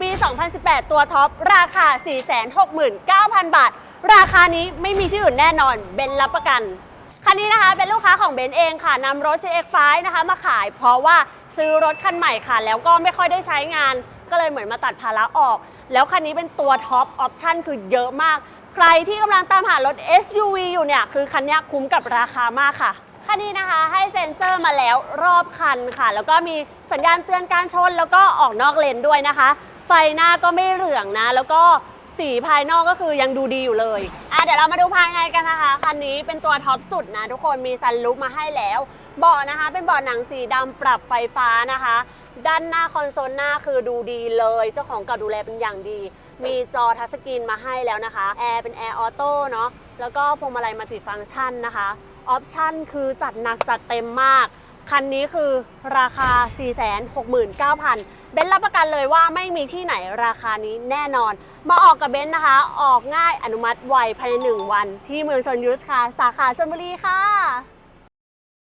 ปี 2018 ตัวท็อป ราคา 469,000 บาท ราคานี้ไม่มีที่อื่นแน่นอน เบนรับประกัน คันนี้นะคะเป็นลูกค้าของเบนเองค่ะนำรถ CX5 นะคะมาขาย เพราะว่าซื้อรถคันใหม่ค่ะ แล้วก็ไม่ค่อยได้ใช้งาน ก็เลยเหมือนมาตัดภาระออก แล้วคันนี้เป็นตัวท็อปออปชั่นคือเยอะมาก ใครที่กำลังตามหารถ SUV อยู่เนี่ยคือคันนี้คุ้มกับราคามากค่ะคันนี้นะคะให้เซ็นเซอร์มาแล้วรอบคันค่ะ แล้วก็มีสัญญาณเตือนการชนแล้วก็ออกนอกเลนด้วยนะคะ ไฟหน้าก็ไม่เหลืองนะ แล้วก็สีภายนอกก็คือยังดูดีอยู่เลยอะเดี๋ยวเรามาดูภายในกันนะคะ คันนี้เป็นตัวท็อปสุดนะ ทุกคนมีซันลุกมาให้แล้ว เบาะนะคะ เป็นเบาะหนังสีดำปรับไฟฟ้านะคะ ด้านหน้าคอนโซลหน้าคือดูดีเลย เจ้าของเก่าดูแลเป็นอย่างดี มีจอทัชสกรีนมาให้แล้วนะคะ แอร์เป็นแอร์ออโต้เนาะ แล้วก็พวงมาลัยมัลติฟังก์ชันนะคะ ออปชั่นคือจัดหนักจัดเต็มมาก คันนี้คือราคา 469,000 เบนซ์รับประกันเลยว่าไม่มีที่ไหนราคานี้แน่นอน มาออกกับเบนซ์นะคะ ออกง่ายอนุมัติไวภายใน 1 วัน ที่เมืองชนยูสค่ะสาขาชลบุรีค่ะ